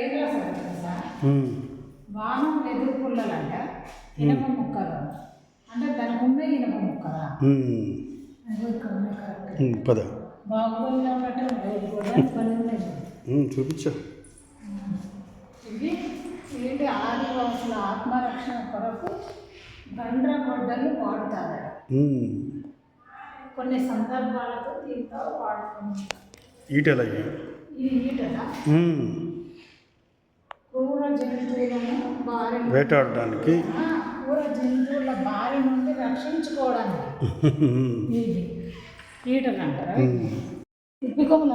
ఏం రాశారు తెలుసా? ఉమ్, వానం ఎదురు పుల్లలంట ఇనప ముక్కలు. అంటే దానికి ఇనప ముక్కలా? పద. బాహుబలిలో ఉన్నట్టు చూపించు. ఏంటి? ఆదివాసుల ఆత్మరక్షణ కొరకు బండ్ర గొడ్డలు వాడుతారట ఉమ్, కొన్ని సందర్భాలకు దీంతో వాడుకుంటారు. ఈటెల ఇది ఈటల ఉమ్, క్రూర జంతువులను బారి వేటాడడానికి. జంతువుల బారి నుండి రక్షించుకోవడానికి. ఈటలు అంటారా దిప్పికొమ్మలు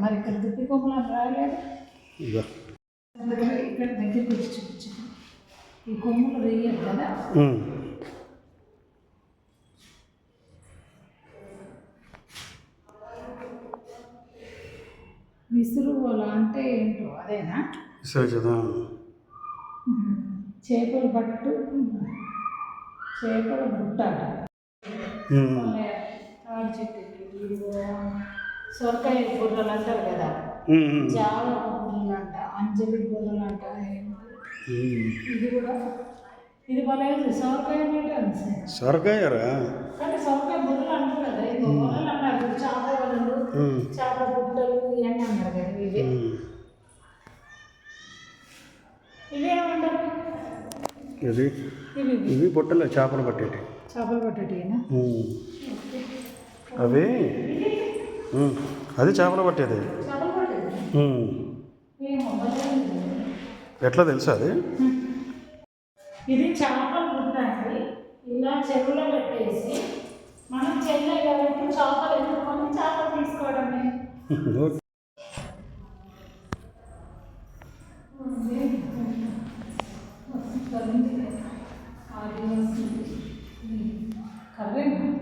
మరి ఇక్కడ దిప్పికొమ్మలు అని. ఇక్కడ దగ్గరికి వచ్చి ఈ కొమ్ములు కదా? విసురు అంటే ఏంటో? అదేనా? చేపల పట్టు చేపల బుట్ట తాడి సొరకాయ బుర్రలు అంటారు కదా. జావ బుర్రలు అంట అంజలి బుర్రలు అంట. ఇది కూడా ఇది భలే ఉంది. సొరకాయ అంటే ఉంది. సార్ సొరకాయరా? కానీ సొరకాయ బుర్రలు అంటారు కదా ఇది వలలు అన్నారు ఇప్పుడు చేప వలలు ఉమ్, చేప బుట్టలు ఇవన్నీ అన్నారు కదా ఇవి ఉమ్. ఇవేమంటారు ఇది? ఇవి. బుట్టలే చేపలు పట్టేటి. చేపలు పట్టేటినా ఉమ్. అవి? అది చేపలు పట్టేది. ఎట్లా తెలుసా అది? ఇది చేపల బుట్ట అండి. ఇలా చెరువులో పెట్టేసి మనం చెల్లె కాబట్టి చేపలు ఎత్తుకొని చేపలు తీసుకోవడమే ఓకే. కర్రేనా ఉమ్. ఉమ్. చాలా బాగుంది అంటే ఇదంతా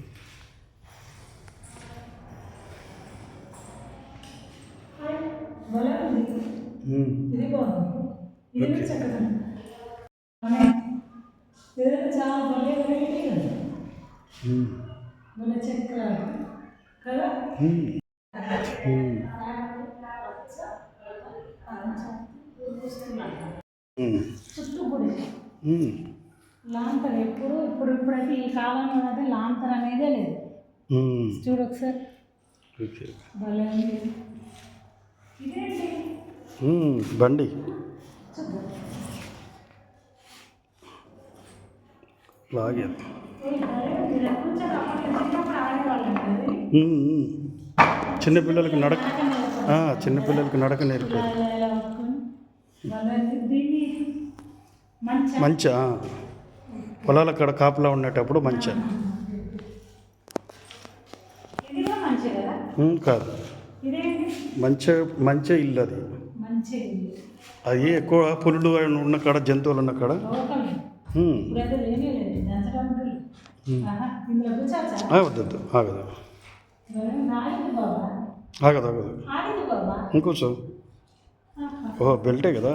లాంతర్ ఎప్పుడు ఇప్పుడు ఇప్పుడైతే ఈ కాలంలో అయితే లాంతర్ అనేదే లేదు. చూడు ఒకసారి. బండి. లాగేది చిన్నపిల్లలకి నడక చిన్నపిల్లలకి నడక. దీన్ని మంచి పొలాల కాడ కాపలా ఉండేటప్పుడు మంచా. కదా. మంచి మంచి ఇల్లు అది. అది ఎక్కువ పులులు ఉన్న కాడ జంతువులు ఉన్న కాడ. వద్దొద్దు ఆగదు ఆగింది ఆగదు ఇంకోసో. ఓహో బెల్టే కదా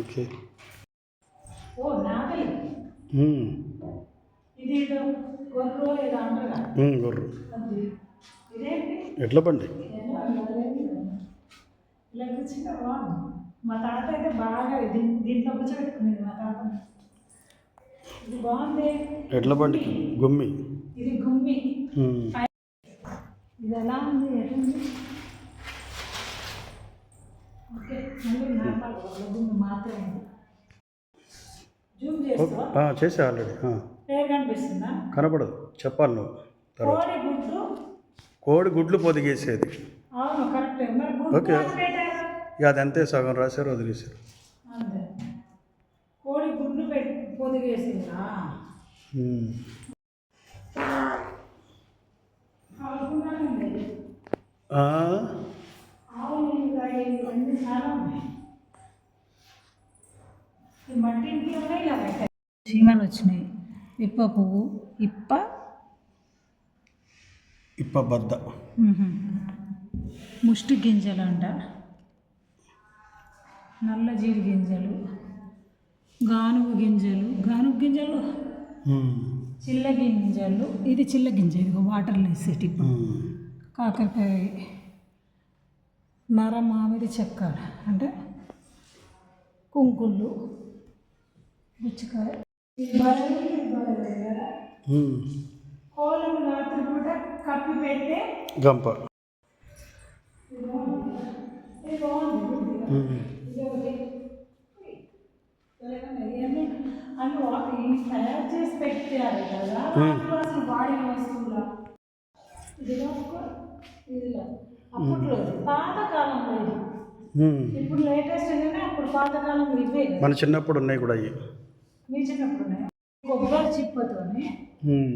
ఓకే గొర్రె ఎడ్ల బండి? ఇలా కూర్చుంటే బాగుంది మా తాత అయితే బాగా దీంట్లో కూర్చోబెట్టుకునేది మా తాత. ఇది బాగుంది. ఎడ్ల బండికి? గుమ్మి? ఇది గుమ్మి. ఇది ఎలా ఉంది? ఎట్లుంది ఓకే మళ్ళీ నార్మల్ గుమ్మి మాత్రమే. జూమ్ చేస్తావా? ఆ, చేసా ఆల్రెడీ. కనిపిస్తుందా? కనపడదు. చెప్పాలి నువ్వు తర్వాత. కోడి గుడ్లు పొదిగేసేది. ఓకే. ఇక అది అంతే సగం రాశారు వదిలేశారు. కోడి గుడ్లు పొదిగేసిందా? చీమలు వచ్చినాయి. ఇప్ప పువ్వు ఇప్ప? ఇప్ప బద్ద. ముష్టి గింజలు అంట నల్ల జీడి గింజలు గానుగు గింజలు గానుగు గింజలు. చిల్ల గింజలు. ఇది చిల్ల గింజ ఇది వాటర్లో వేసేటి. కాకరకాయ నర మామిడి చెక్క అంటే కుంకుళ్ళు గుచ్చికాయ. కోళ్ళను రాత్రి పూట కప్పి పెడితే గంప. మన చిన్నప్పుడు ఉన్నాయి కూడా అవి మీ చిన్నప్పుడు ఉన్నాయి. కొబ్బరి చిప్పతోని.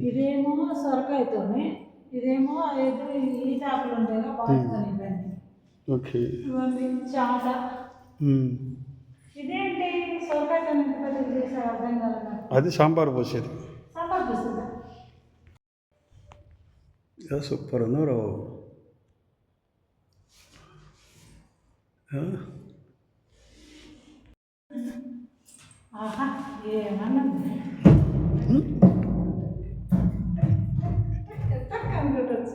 ఇదేమో సొరకాయతోని ఇదేమో ఏదో ఈ చేపలు ఉంటాయి కదా వాటితో ఇవన్నీ. ఓకే. ఇవన్నీ చాట ఉమ్. ఇదేంటి సొరకాయతో ఎంత పెద్దగా చేశారు అర్థం కాదు నాకు. అది సాంబార్ పోసేది సాంబార్ చూస్తుందా యా, సూపర్ ఉన్నారు ఆహా ఏమన్నా ఉంది. ఎంత కంప్యూటర్స్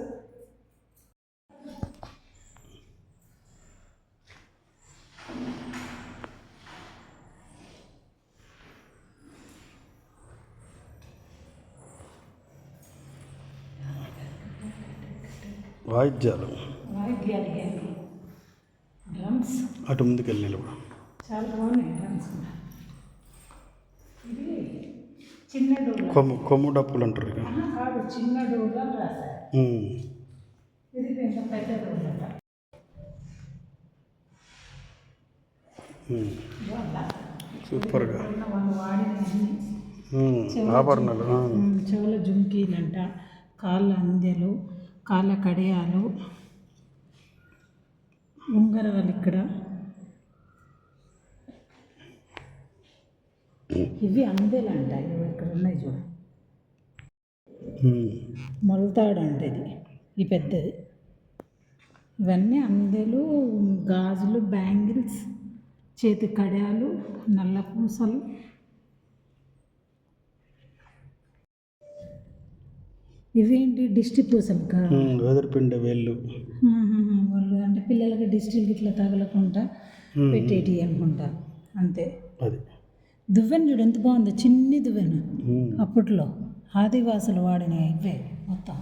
వాయిద్యాలు. డ్రమ్స్? అటు ముందుకు వెళ్ళి నిలబడు. చాలా బాగున్నాయి డ్రమ్స్ కూడా. ఇది చిన్న డోర్ కొమ్ము కొమ్ము డప్పులు అంటారు ఇక. కాదు చిన్న రాశారు. ఇది కొంచెం పెద్ద సూపర్గా. ఆభరణాలు చెవుల జుంకీలంట కాళ్ళ అందెలు కాళ్ళ కడియాలు. ఉంగరాలు ఇక్కడ. ఇవి అందెలంట ఇవి ఇక్కడ ఉన్నాయి చూడు. మొలతాడు అంటే ఇది ఈ పెద్దది. ఇవన్నీ అందెలు గాజులు బ్యాంగిల్స్ చేతి కడియాలు నల్ల పూసలు. ఇవేంటి దిష్టి పూసలు కా? ఉమ్. వెదర్పిండి వేళ్ళు. వాళ్ళు అంటే పిల్లలకి దిష్టిలు ఇట్లా తగలకుండా. పెట్టేటి అనుకుంటా. అంతే. అది. దువ్వెన చూడు ఎంత బాగుందో. చిన్ని దువ్వెన. అప్పట్లో ఆదివాసులు వాడిన ఇవే మొత్తం.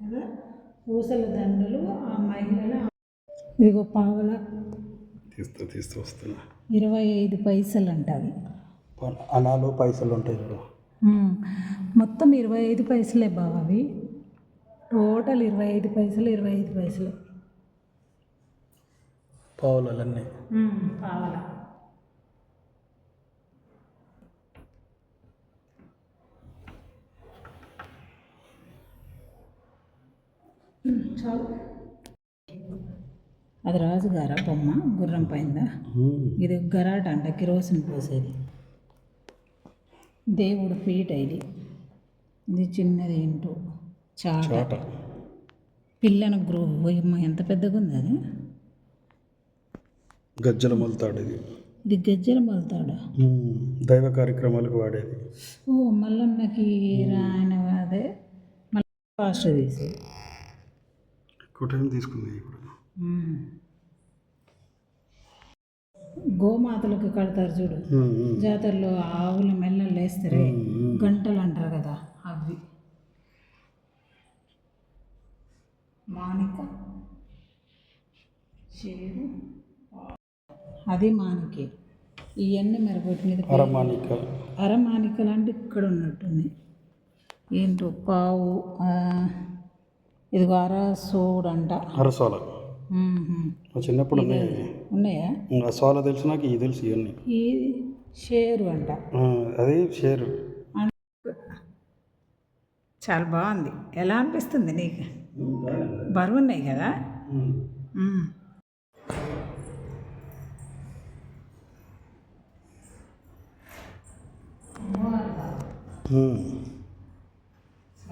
కదా? పూసల దండలు ఆ మహిళల ఇదిగో పావల. తీస్తూ తీస్తూ వస్తున్నా. ఇరవై ఐదు పైసలు అంట అవి అనాలు పైసలు ఉంటాయి మొత్తం ఇరవై ఐదు పైసలే బావ అవి. టోటల్ ఇరవై ఐదు పైసలు ఇరవై ఐదు పైసలు పావులన్నీ పావల. చాలు. అది రాజుగారా బొమ్మ? గుర్రం పైందా. ఇది గరాట అంట కిరోసిన్ పోసేది. దేవుడు పీట ఇది. ఇది చిన్నది ఏంటో చాట. పిల్లన గ్రోవ్ అమ్మ ఎంత పెద్దగా ఉంది అది? గజ్జల మొలతాడు ఇది. ఇది గజ్జల మలుతాడా. దైవ కార్యక్రమాలకు వాడేది. ఓ మల్లన్నకి రాయన అదే మళ్ళీ ఫాస్ట్ తీసేది ఎక్కువ టైం తీసుకుంది ఇప్పుడు. గోమాతలకు కడతారు చూడు. జాతరలో ఆవుల మెల్లలు వేస్తారే. గంటలు అంటారు కదా అవి. మానిక చేరు అది మానికే ఇవన్నీ మరి వాటి మీద అరమానిక అరమానికలు అంటే ఇక్కడ ఉన్నట్టుంది. ఏంటో పావు ఆ, ఇదిగో అరసోడంట. అరసోల. చిన్నప్పుడు ఉన్నాయి. సోల తెలుసు నాకు ఇవి తెలుసు ఇవన్నీ. ఈ షేరు అంట. అది షేరు. చాలా బాగుంది. ఎలా అనిపిస్తుంది నీకు. బరువు ఉన్నాయి కదా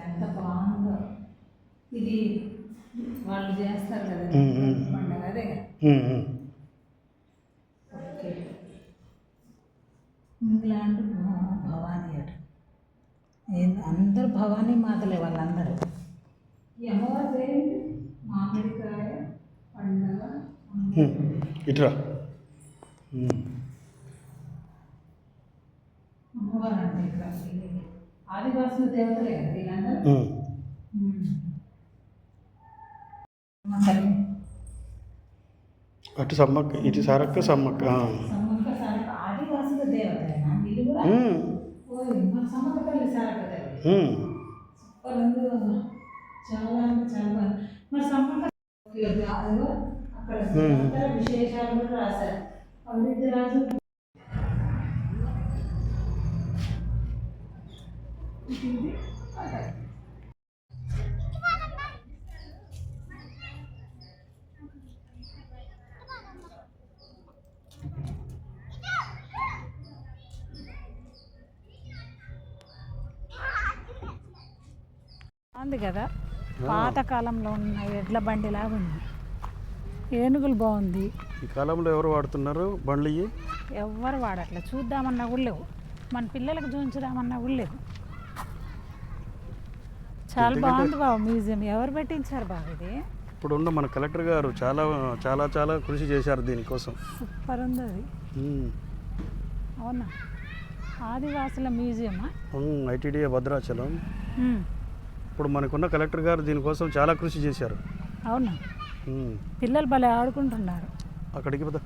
ఎంత బాగుందో. ఇది వాళ్ళు చేస్తారు కదా ఉమ్, ఉమ్. పండగ అదే కదా ఉమ్, ఉమ్. ఓకే ఇంగ్లాండ్ భవ- భవానీ అట. ఏంది అందరూ భవానీ మాతలే వాళ్ళందరూ. ఈ అమ్మవారి పేరేంటి? మామిడికాయ పండగ. ఇటురా. అమ్మవారు అంటే ఇక్కడ. ఇది ఆదివాసుల దేవతలే కదా వీళ్ళందరూ? అటు సమ్మక్క ఇటు సారక్క సమ్మక్క ఆ. సమ్మక్క సారక్క ఆదివాసుల దేవతలేనా వీళ్ళు కూడా ఉమ్. ఓ మన సమ్మక్క తల్లి సారక్క తల్లి ఉమ్. సూపర్ ఉంది కదా. చాలా అంటే చాలా బాగుంది మరి సమ్మక్క అదిగో అక్కడ Hmm. ఇతర విశేషాలు కూడా రాశారు అభివృద్ధి రాజు ఇది అక్కడ. బాగుంది కదా. పాతకాలంలో ఉన్న ఎడ్ల బండిలాగా ఉంది. ఏనుగులు బాగుంది. ఈ కాలంలో ఎవరు వాడుతున్నారు బండ్లు ఇవి ఎవ్వరు వాడట్లే. చూద్దామన్నా కూడా లేవు. మన పిల్లలకు చూపించుదామన్నా కూడా లేవు. చాలా బాగుంది బాబు మ్యూజియం. ఎవరు పెట్టించారు బాబు ఇది? ఇప్పుడు ఉన్న మన కలెక్టర్ గారు చాలా చాలా చాలా కృషి చేశారు దీనికోసం. సూపర్ ఉంది అది. అవునా? ఆదివాసుల మ్యూజియమా? ఉమ్, ఐటీడీఏ భద్రాచలం. ఇప్పుడు మనకున్న కలెక్టర్ గారు దీనికోసం చాలా కృషి చేశారు. అవునా? ఉమ్. పిల్లలు భలే ఆడుకుంటున్నారు. అక్కడికి పద.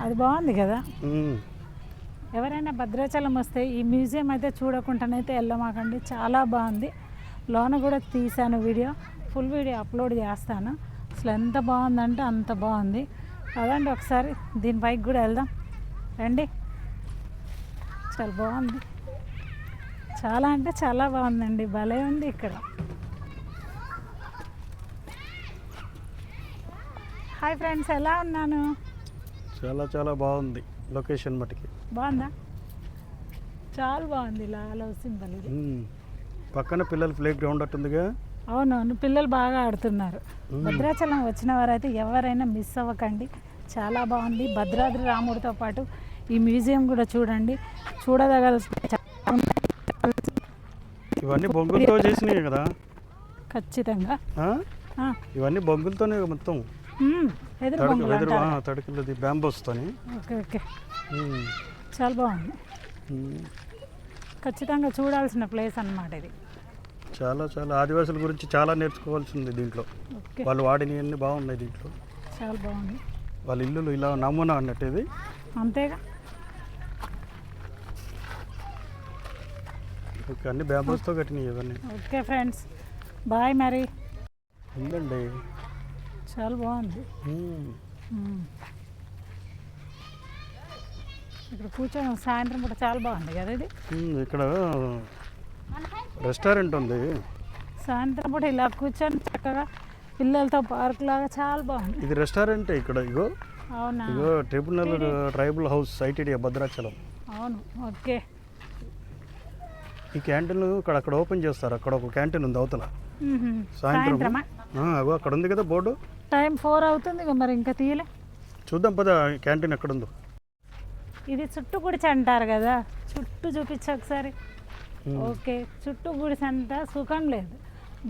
అది బాగుంది కదా? ఉమ్. ఎవరైనా భద్రాచలం వస్తే ఈ మ్యూజియం అయితే చూడకుండానైతే వెళ్ళమాకండి. చాలా బాగుంది. లోన కూడా తీశాను వీడియో. ఫుల్ వీడియో అప్లోడ్ చేస్తాను. అసలు ఎంత బాగుందంటే అంత బాగుంది. కదండి ఒకసారి దీనిపైకి కూడా వెళ్దాం. రండి. చాలా బాగుంది. చాలా అంటే చాలా బాగుందండి. భలే ఉంది ఇక్కడ. హాయ్ ఫ్రెండ్స్ ఎలా ఉన్నాను? చాలా చాలా బాగుంది. లొకేషన్ మటుకి. బాగుందా? చాలా బాగుంది. ఇలా సింబల్ ఇది. పక్కన పిల్లల ప్లే గ్రౌండ్ అట్టుందిగా? అవునవును పిల్లలు బాగా ఆడుతున్నారు. భద్రాచలం వచ్చిన వారైతే ఎవరైనా మిస్ అవ్వకండి. చాలా బాగుంది. భద్రాద్రి రాముడితో పాటు ఈ మ్యూజియం కూడా చూడండి. ఉన్నాయి. ఇవన్నీ బొంగులతో చేసినాయి కదా? ఖచ్చితంగా. ఇవన్నీ బొంగులతోనే మొత్తం? తడుకులది బ్యాంబోస్తోని ఓకే ఓకే. చాలా బాగుంది. ఖచ్చితంగా చూడాల్సిన ప్లేస్ అన్నమాట ఇది. చాలా చాలా ఆదివాసుల గురించి చాలా నేర్చుకోవాల్సింది దీంట్లో. వాళ్ళు వాడినవన్నీ బాగున్నాయి దీంట్లో. చాలా బాగుంది. వాళ్ళ ఇల్లులు ఇలా నమూనా అన్నట్టు ఇది. అంతేగా? ఓకే అన్ని బ్యాంబోస్తో కట్టినాయి ఇవన్నీ. ఓకే ఫ్రెండ్స్ బాయ్ మరి. ఉందండి. చాలా బాగుంది. ఇక్కడ కూర్చొని సాయంత్రం పూట చాలా బాగుంది కదా ఇది? ఇక్కడ రెస్టారెంట్ ఉంది. సాయంత్రం పూట ఇలా కూర్చొని చక్కగా పిల్లలతో పార్క్ లాగా చాలా బాగుంది. ఇది రెస్టారెంట్ ఇక్కడ ఇగో. అవునా? ఇగో tribunal tribal house ITD Bhadrachalam. అవును ఓకే. ఈ క్యాంటీన్ ఇక్కడ అక్కడ ఓపెన్ చేస్తారు. అక్కడ ఒక క్యాంటీన్ ఉంది అవతల. సాయంత్రం అగో అక్కడ ఉంది కదా బోర్డు. టైం ఫోర్ అవుతుంది మరి ఇంకా తీయలే. చూద్దాం పద క్యాంటీన్ ఎక్కడ ఉందో ఇది చుట్టూ గుడిచి అంటారు కదా. చుట్టూ చూపించు ఒకసారి. ఓకే చుట్టూ గుడిసి అంతా సుఖం లేదు.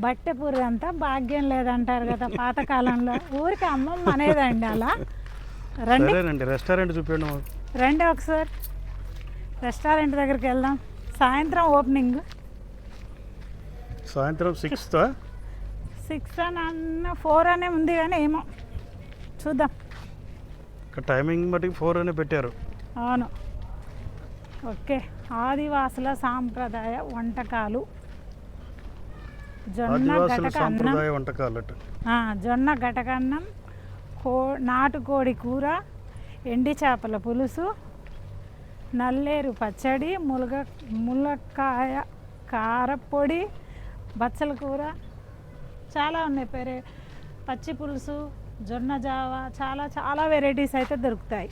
బట్టె పూరి అంతా భాగ్యం లేదంటారు కదా పాతకాలంలో. ఊరికి అమ్మమ్మ అనేదండి అలా. రండి. రెస్టారెంట్ చూపించండి. రండి ఒకసారి. రెస్టారెంట్ దగ్గరికి వెళ్దాం. సాయంత్రం ఓపెనింగ్. సాయంత్రం సిక్స్తా? సిక్స్ అని అన్న ఫోర్ అనే ఉంది కానీ ఏమో. చూద్దాం. టైమింగ్ బట్టి ఫోర్ అనే పెట్టారు. అవును. ఓకే. ఆదివాసుల సాంప్రదాయ వంటకాలు. జొన్న గటక అన్నం. సాంప్రదాయ వంటకాలు జొన్న గటకన్నం కో నాటుకోడి కూర ఎండి చేపల పులుసు నల్లేరు పచ్చడి ములగ ములక్కాయ కారపొడి బచ్చల కూర. చాలా ఉన్నాయి పేరే. పచ్చి పులుసు జొన్న జావ చాలా చాలా వెరైటీస్ అయితే దొరుకుతాయి.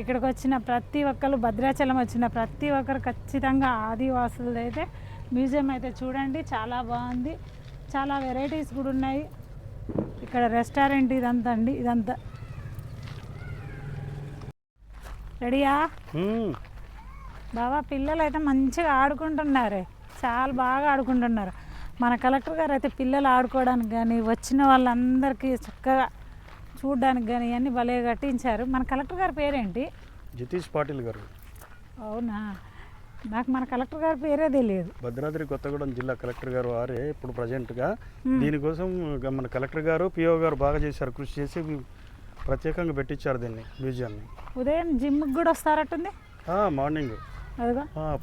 ఇక్కడికి వచ్చిన ప్రతి ఒక్కరు భద్రాచలం వచ్చిన ప్రతి ఒక్కరు ఖచ్చితంగా ఆదివాసులది అయితే మ్యూజియం అయితే చూడండి చాలా బాగుంది. చాలా వెరైటీస్ కూడా ఉన్నాయి. ఇక్కడ రెస్టారెంట్ ఇదంతా అండి ఇదంతా. రెడీయా? బాబా పిల్లలు అయితే మంచిగా ఆడుకుంటున్నారే. చాలా బాగా ఆడుకుంటున్నారు. మన కలెక్టర్ గారు అయితే పిల్లలు ఆడుకోవడానికి కానీ వచ్చిన వాళ్ళందరికీ చక్కగా చూడడానికి కానీ ఇవన్నీ భలే కట్టించారు. మన కలెక్టర్ గారి పేరేంటి? జతీష్ పాటిల్ గారు. అవునా? నాకు మన కలెక్టర్ గారి పేరే తెలియదు. భద్రాద్రి కొత్తగూడెం జిల్లా కలెక్టర్ గారు వారే ఇప్పుడు ప్రజెంట్గా. దీనికోసం మన కలెక్టర్ గారు పిఓ గారు బాగా చేశారు. కృషి చేసి ప్రత్యేకంగా పెట్టించారు దీన్ని మ్యూజియాన్ని ఉదయం జిమ్కి కూడా వస్తారట్టుంది? మార్నింగ్.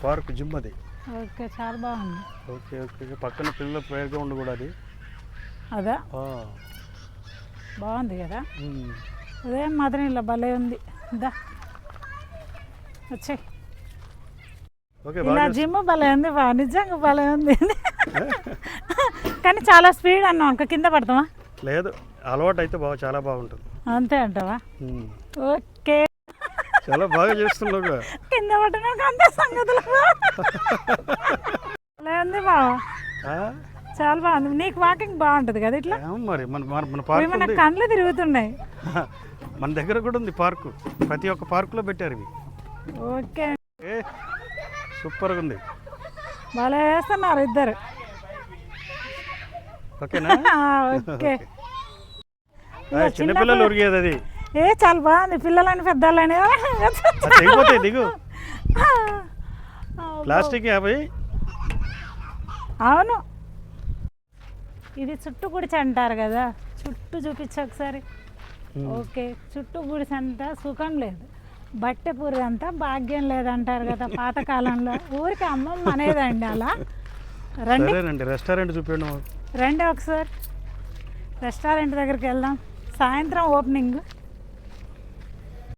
పార్క్ జిమ్ అది. ఓకే చాలా బాగుంది. Okay okay. పక్కన పిల్లల ప్లేయర్ గ్రౌండ్ కూడా అది. అదా? బాగుంది కదా. ఉదయం మాత్రం ఇలా భలే ఉంది. దా. వచ్చే ఓకే ఇలా జిమ్ భలే ఉంది బా. నిజంగా భలే ఉంది. కానీ చాలా స్పీడ్ అన్నాం అంక కింద పడతామా లేదు అలవాటు అయితే బాగా చాలా బాగుంటుంది. అంతే అంటావా. ఓకే. చాలా బాగా చేస్తున్నావు కింద. పట్టడానికి అంతే సంగతులు ఉంది బావా? చాలా బాగుంది. నీకు వాకింగ్ బాగుంటుంది కదా ఇట్లా? మరి మన మన పార్క్ మన కళ్ళు తిరుగుతున్నాయి? మన దగ్గర కూడా ఉంది పార్కు ప్రతి ఒక్క పార్కులో పెట్టారు ఇవి. ఓకే. ఏ సూపర్గా ఉంది. భలే వేస్తున్నారు ఇద్దరు. ఓకేనా? ఓకే. చిన్నపిల్లలు ఉరిగేది అది. ఏ చాలా బాగుంది పిల్లలని పెద్దలని తెగిపోతాయి దిగు ప్లాస్టిక్ యాభై. అవును. ఇది చుట్టూ గుడిచి అంటారు కదా చుట్టూ చూపించు ఒకసారి. ఓకే చుట్టూ గుడిసి అంతా సుఖం లేదు. బట్టె పూరి అంతా భాగ్యం లేదంటారు కదా పాతకాలంలో. ఊరికి అమ్మమ్మ అనేదండి అలా. రండి. రెస్టారెంట్ చూపించండి. రండి ఒకసారి. రెస్టారెంట్ దగ్గరికి వెళ్దాం. సాయంత్రం ఓపెనింగ్.